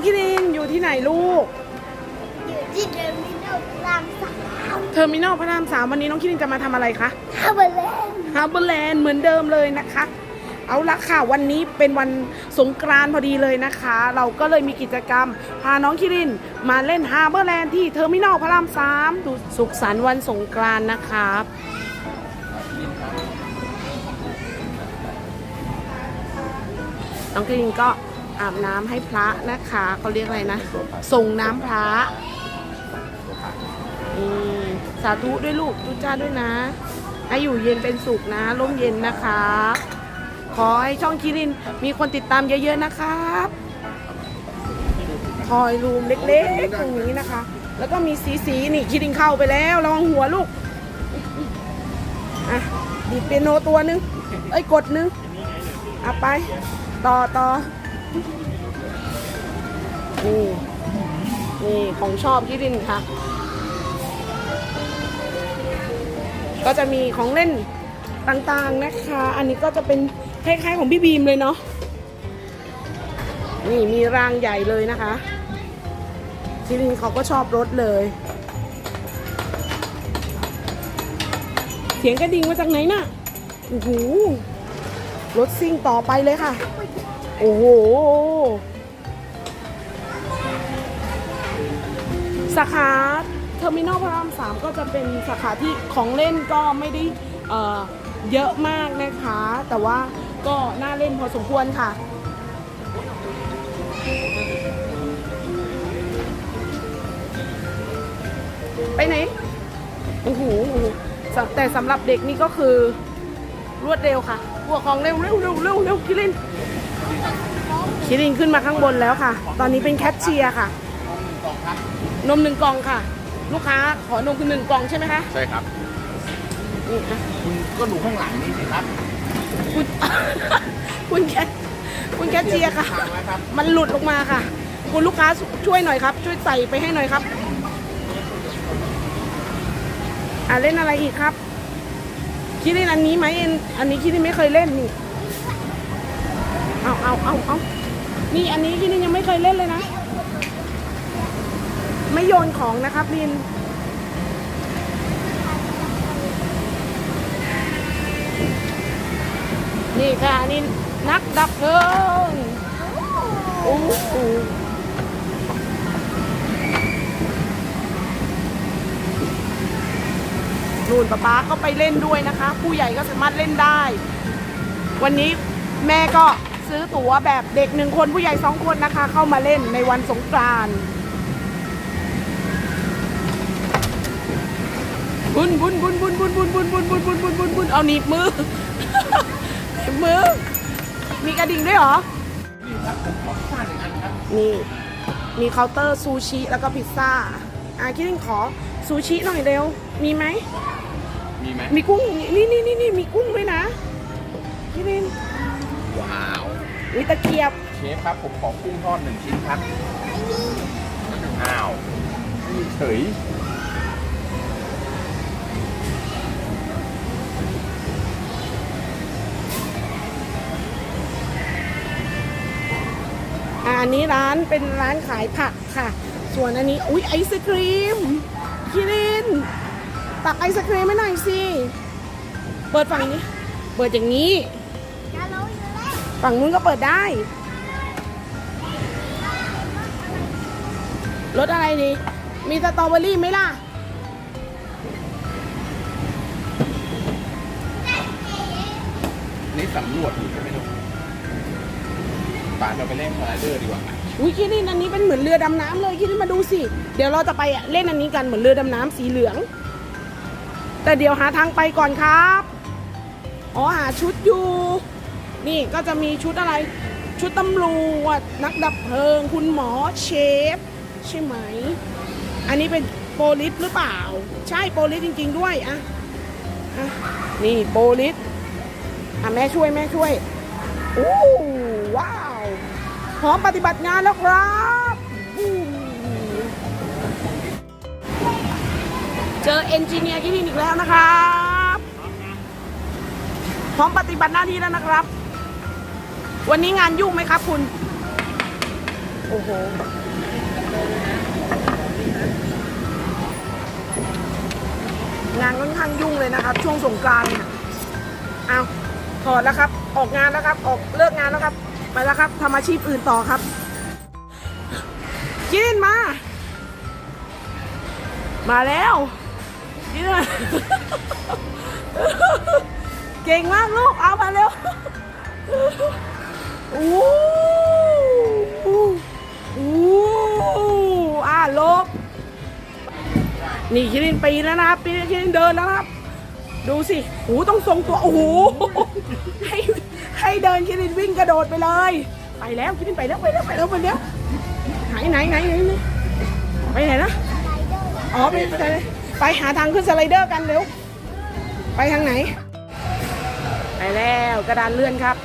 องคิรินอยู่ที่ไหนลูก อยู่ที่เดอร์มินอลรามสามเทอร์มินอลพระรามสามวันนี้น้องคิรินจะมาทำอะไรคะฮาเบอร์เลนฮาร์เบอร์แลนด์เหมือนเดิมเลยนะคะ เอาละค่ะวันนี้เป็นวันสงกรานต์พอดีเลยนะคะ เราก็เลยมีกิจกรรม พาน้องคิรินมาเล่นฮาร์เบอร์แลนด์ที่เทอร์มินอลพระรามสามดูสุขสันต์วันสงกรานต์นะครับ น้องคิรินก็ อาบน้ำให้พระนะคะเขาเรียกอะไรนะส่งน้ำพระอืมสาธุด้วยลูกทุจ้าด้วยนะให้อยู่เย็นเป็นสุขนะร่มเย็นนะคะขอให้ช่องคิรินมีคนติดตามเยอะๆนะครับคอยรูมเล็กๆตรงนี้นะคะ แล้วก็มีสีสีๆนี่คิรินเข้าไปแล้วลองหัวลูกอะดีดเปียโนตัวนึง เอ้ยกดนึงอะไป ต่อต่อ นี่นี่ของชอบคิรินค่ะ ก็จะมีของเล่นต่างๆนะคะ อันนี้ก็จะเป็นคล้ายๆของพี่บีมเลยเนาะนี่มีรางใหญ่เลยนะคะคิรินเขาก็ชอบรถเลย เสียงกระดิ่งมาจากไหนน่ะโอ้โหรถซิ่งต่อไปเลยค่ะ โอ้โห สาขาเทอร์มินอลพระรามสามก็จะเป็นสาขาที่ของเล่นก็ไม่ได้เอ่อเยอะมากนะคะ แต่ว่าก็น่าเล่นพอสมควรค่ะ ไปไหน โอ้โหแต่สำหรับเด็กนี่ก็คือรวดเร็วค่ะพวกของเร็วเร็วเร็วเร็วเร็วคิรินคิรินขึ้นมาข้างบนแล้วค่ะ ตอนนี้เป็นแคชเชียร์ค่ะ นมหนึ่งกล่องค่ะ ลูกค้าขอนมคือหนึ่งกล่องใช่ไหมคะใช่ครับ นี่ค่ะคุณก็ดูข้างหลังนี่สิครับคุณ คุณแคทคุณแคทเชียร์ค่ะ ทางแล้วครับมันหลุดลงมาค่ะ คุณลูกค้าช่วยหน่อยครับ ช่วยใส่ไปให้หน่อยครับอ่าเล่นอะไรอีกครับ คิดเล่นอันนี้ไหมเอ็นอันนี้คิดเล่นไม่เคยเล่นนี่เอาเอาเอาเอานี่อันนี้คิดเล่นยังไม่เคยเล่นเลยนะ ไไม่โยนของนะครับลินนี่ค่ะนี่นักดับเพลิงโอ้โหนู่นป๊าป๊าก็ไปเล่นด้วยนะคะ ผู้ใหญ่ก็สามารถเล่นได้ วันนี้แม่ก็ซื้อตั๋วแบบเด็กหนึ่งคนผู้ใหญ่สองคนนะคะ เข้ามาเล่นในวันสงกรานต์ บุญบุญบุญบุญบุญบุญบุญบุญบุญบุญบุญบุญบุญเอาหนีบมือหนีบมือ มีกระดิ่งด้วยเหรอนี่ครับผมขอฟาดหนึ่งอันครับนี่มีเคาน์เตอร์ซูชิแล้วก็พิซซ่าอะคิดถึงขอซูชิหน่อยเร็ว มีไหม มีไหมมีกุ้ง นี่นี่นี่นี่มีกุ้งด้วยนะคิดถึงว้าวมีตะเกียบ เชฟครับผมขอกุ้งทอดหนึ่งชิ้นครับอ้าวเฉย อันนี้ร้านเป็นร้านขายผักค่ะ ส่วนอันนี้อุ๊ยไอศครีมคิรินตักไอศครีมให้หน่อยสิเปิดฝั่งนี้เปิดอย่างนี้ ฝั่งนู้นก็เปิดได้รสอะไรดีมีสตรอเบอรี่ไหมล่ะนี่สำรวจอยู่ใช่ไหมลูก ป่าเราไปเล่นสไลเดอร์ดีกว่าอุ้ยคิรินอันนี้เป็นเหมือนเรือดำน้ำเลยคิรินมาดูสิ เดี๋ยวเราจะไปเล่นอันนี้กันเหมือนเรือดำน้ำสีเหลือง แต่เดี๋ยวหาทางไปก่อนครับอ๋อหาชุดอยู่ นี่ก็จะมีชุดอะไร ชุดตำรวจนักดับเพลิง คุณหมอเชฟ ใช่ไหม อันนี้เป็นโปลิสหรือเปล่า ใช่โปลิสจริง ๆ ด้วยอะอะนี่โปลิสอะแม่ช่วยแม่ช่วยโอ้ว้าว พร้อมปฏิบัติงานแล้วครับ เจอเอนจิเนียร์ที่นี่อีกแล้วนะครับ พร้อมปฏิบัติหน้าที่แล้วนะครับ วันนี้งานยุ่งไหมครับคุณ โอ้โหงานค่อนข้างยุ่งเลยนะครับ ช่วงสงกรานต์เนี่ยเอาถอดแล้วครับ ออกงานแล้วครับ ออกเลิกงานแล้วครับ ไปแล้วครับทำอาชีพอื่นต่อครับ กินมา มาแล้วกินมาเก่งมากลูก เอามาเร็วโอ้โหโอ้โหอ่าลบ นี่คิรินปีแล้วนะครับปีนคิรินเดินแล้วครับ ดูสิโอ้ต้องทรงตัว โอ้โหให้ ให้เดินคิรินวิ่งกระโดดไปเลย ไปแล้วคิรินไปแล้วไปแล้วไปแล้วไปแล้วไหนไหนไหนไหนไหนไปไหนนะอ๋อไปไปไปหาทางขึ้นสไลเดอร์กันเร็วไปทางไหน ไปแล้วกระดานเลื่อนครับ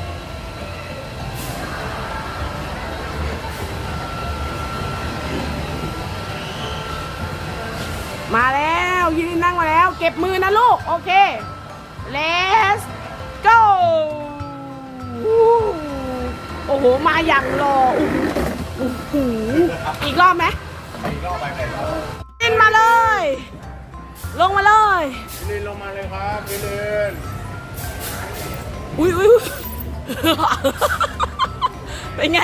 มาแล้วยืนนั่งมาแล้ว เก็บมือนะลูก โอเค let's go โอ้โห มาอย่างรอโอ้โหอีกรอบไหมไปอีกรอบไปไปรอบขึ้นมาเลย ลงมาเลยพี่ลินลงมาเลยครับพี่ลินอุ้ยอุ้ยอุ๊ยเป็นไง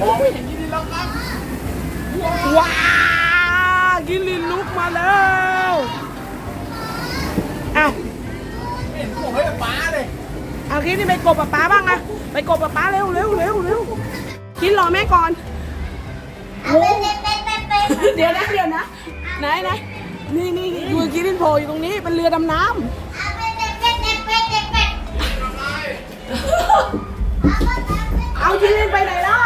มองไม่เห็นพี่ลินแล้วครับว้า อ้าวไม่เห็นผมให้ป้าเลยเอาคิดนี่ไปกบกับป้าบ้างอะไปกบกับป้าเร็วเร็วเร็วเร็วคิดรอแม่ก่อนเป็นเป็นเป็นเป็นเป็นเดี๋ยวนะเดี๋ยวนะไหนไหนนี่นี่ดูกิรินโผล่อยู่ตรงนี้เป็นเรือดำน้ำเป็นเป็นเป็นเป็นเป็นเป็นเอาคิรินไปไหนล่ะ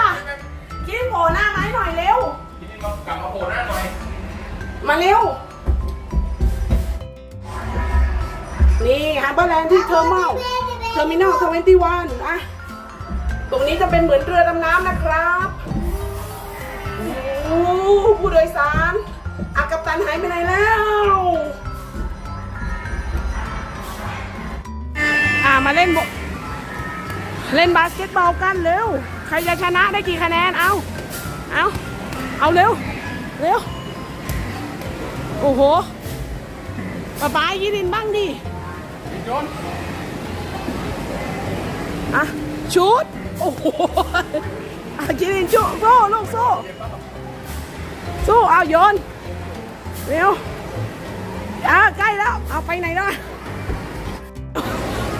อร์แลนด์ที่เทอร์มินอลเทอร์มินอลทเวนตี้วันอะตรงนี้จะเป็นเหมือนเรือดำน้ำนะครับโอ้โหผู้โดยสารอากัปตันหายไปไหนแล้วอ่ามาเล่นบเล่นบาสเกตบอลกันเร็ว ใครจะชนะได้กี่คะแนน เอา เอา เอาเร็ว เร็ว โอ้โหป๊าป๊ายิรินบ้างดิ อะชุด โอ้โหอะยิรินชุโซ่ลูกโซ่สู้เอาโยนเร็วอะใกล้แล้ว เอาไปไหนแล้ว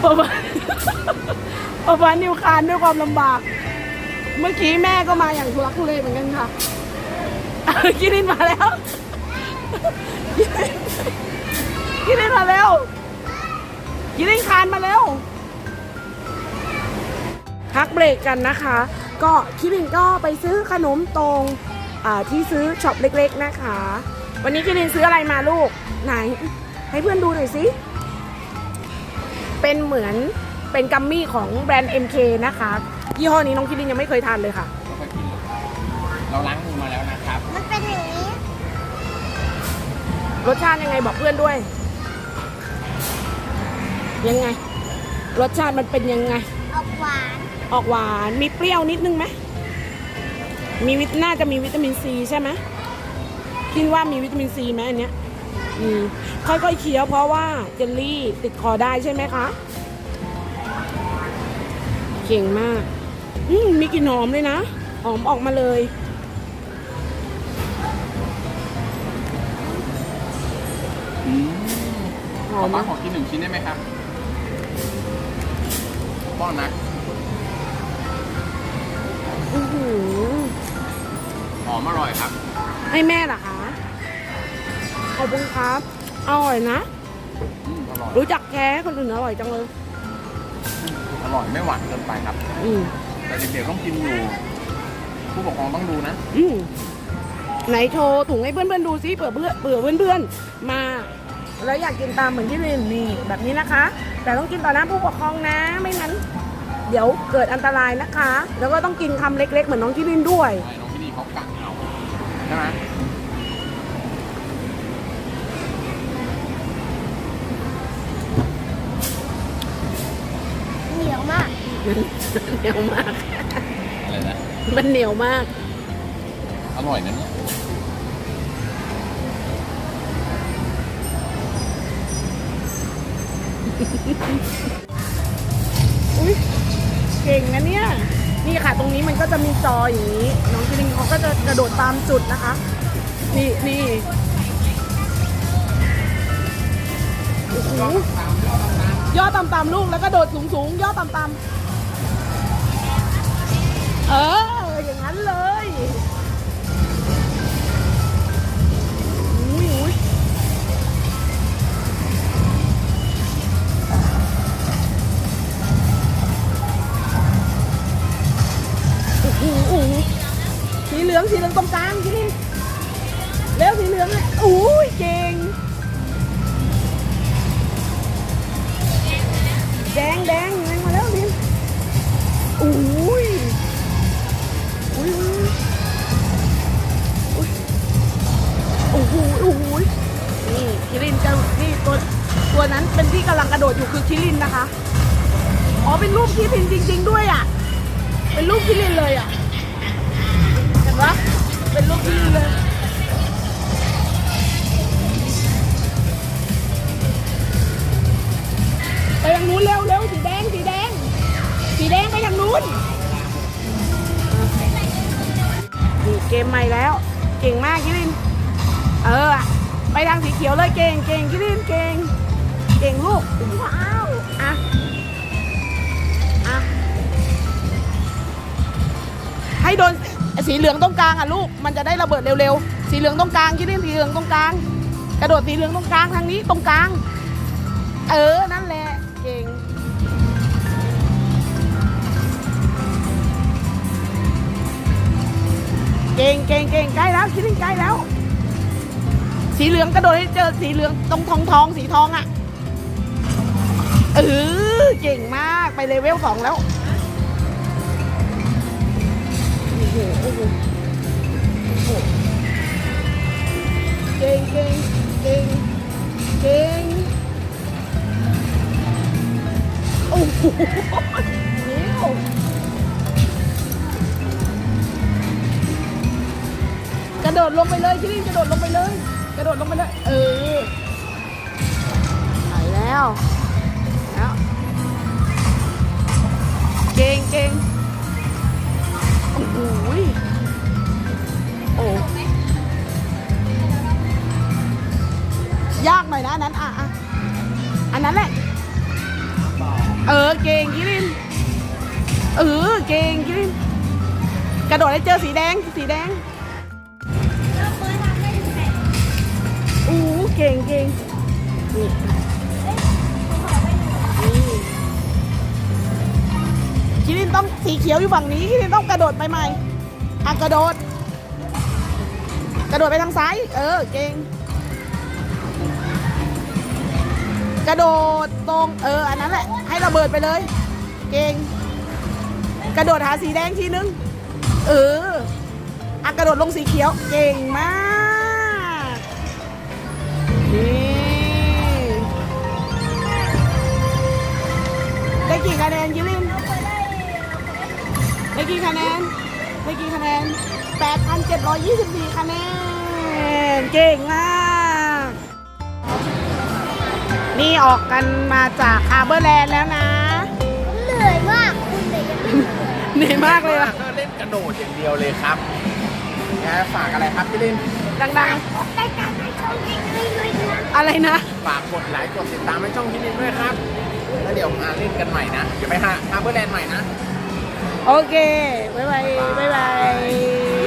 ป๊าป๊าป๊าป๊านิวคานด้วยความลำบาก เมื่อกี้แม่ก็มาอย่างทุลักทุเลเหมือนกันค่ะอะยิรินมาแล้วกินได้มาเร็ว กินได้คานมาเร็วพักเบรกกันนะคะ ก็คิรินก็ไปซื้อขนมตรงอ่าที่ซื้อช็อปเล็กๆนะคะ วันนี้คิรินซื้ออะไรมาลูกไหน ให้เพื่อนดูหน่อยสิเป็นเหมือนเป็นกัมมี่ของแบรนด์ MK นะคะ ยี่ห้อนี้น้องคิรินยังไม่เคยทานเลยค่ะไม่ค่อยกินเลยเราล้างมือมาแล้วนะครับ มันเป็นอย่างนี้ รสชาติยังไงบอกเพื่อนด้วย ยังไง รสชาติมันเป็นยังไง ออกหวาน ออกหวาน มีเปรี้ยวนิดนึงไหมมีวิตน่าจะมีวิตามินซีใช่ไหมคิดว่ามีวิตามินซีไหมอันเนี้ยอืมค่อยๆเคี้ยวเพราะว่าเจลลี่ติดคอได้ใช่ไหมคะ เก่งมาก อืมมีกลิ่นหอมเลยนะ หอมออกมาเลย หอมป้าอะขอกินหนึ่งชิ้นได้ไหมครับ ป้อนนะอื้อหือหอมอร่อยครับ ให้แม่เหรอคะขอบคุณครับ อร่อยนะ อืมอร่อยรู้จักแค่คนอื่นอร่อยจังเลย อร่อยไม่หวานเกินไปครับ อืมแต่เด็กๆต้องกินอยู่ ผู้ปกครองต้องดูนะ อืมไหนโชว์ถุงให้เพื่อนๆดูซิเผื่อเพื่อนเผื่อเพื่อนๆมา แล้วอยากกินตามเหมือนที่อื่นนี่แบบนี้นะคะ แต่ต้องกินต่อหน้าผู้ปกครองนะไม่งั้น เดี๋ยวเกิดอันตรายนะคะ แล้วก็ต้องกินคำเล็กๆ เหมือนน้องที่ลินด้วย ใช่น้องที่นี่เขากักเอาใช่ไหมเหนเหนียวมาก อะไรนะ มันเหนียวมาก อร่อยนะเนี่ย อุ้ยเก่งนะเนี่ย นี่ค่ะ ตรงนี้มันก็จะมีจออย่างนี้ น้องจิลิงเขาก็จะกระโดดตามจุดนะคะ นี่นี่โอ้โหย่อต่ำๆลูกแล้วก็โดดสูงๆย่อต่ำๆเออ สีเหลืองสีเหลืองตรงกลางจิลิงแล้วสีเหลืองเลยโอ้ยเก่งแดงแดงแดงมาแล้วนี่อุ้ยอุ้ยอุ้ยโอ้โหโอ้โหนี่คิรินจะนี่ตัวตัวนั้นเป็นที่กำลังกระโดดอยู่คือคิรินนะคะ อ๋อเป็นรูปคิรินจริง ๆ ด้วยอะ เป็นรูปคิรินเลยอะ นปะเป็นรูปคิรินเลยไปทางนู้นเร็วเร็วสีแดงสีแดง สีแดงไปทางนู้นนี่เกมใหม่แล้ว เก่งมากคิริน เออ ไปทางสีเขียวเลยเก่งเก่งคิรินเก่ง เก่งลูกว้าวอะอะให้โดน สีเหลืองตรงกลางอะลูก มันจะได้ระเบิดเร็วๆ สีเหลืองตรงกลางคิริสีเหลืองตรงกลาง กระโดดสีเหลืองตรงกลางทางนี้ตรงกลาง เออ นั่นแหละ เก่ง เก่งเก่งเก่งใกล้แล้วคิดถึงใกล้แล้ว สีเหลืองกระโดดให้เจอสีเหลืองตรงทองทองสีทองอะ เออ เก่งมาก ไปเลเวลสองแล้ว เก่งเก่งเก่งเก่งโอ้โหนิ้วกระโดดลงไปเลยชิลินกระโดดลงไปเลย กระโดดลงไปเลย เออไปแล้วแล้วเก่งเก่ง อ้โหยโอ้ยากหน่อยนะอันนั้นอะอะอันนั้นแหละ เออเก่งกิรินเออเก่งกิรินกระโดดให้เจอสีแดงสีแดงเราเคยทำได้ยังไงอู้เก่งเก่งนี่นี่ คิรินต้องสีเขียวอยู่ฝั่งนี้คิรินต้องกระโดดไปใหม่อะกระโดด กระโดดไปทางซ้าย เออเก่งกระโดดตรงเอออันนั้นแหละให้ระเบิดไปเลย เก่งกระโดดหาสีแดงทีนึง เอออะกระโดดลงสีเขียว เก่งมากนี่ได้กี่คะแนนยิลิน ได้กี่คะแนนได้กี่คะแนน8,724 คะแนน เก่งมาก นี่ออกกันมาจากฮาร์เบอร์แลนด์แล้วนะ เหนื่อยมากคุณแต่ยังไม่เหนื่อยเหนื่อยมากเลยอะก็เล่นกระโดดอย่างเดียวเลยครับแกฝากอะไรครับพี่ลินดังได้การให้ช่องเองเลยเลยนะๆ อะไรนะ ฝากกดไลค์กดติดตามให้ช่องพี่ลินด้วยครับ แล้วเดี๋ยวมาเล่นกันใหม่นะ เดี๋ยวไปหาฮาร์เบอร์แลนด์ใหม่นะ โอเค บ๊ายบาย บ๊ายบาย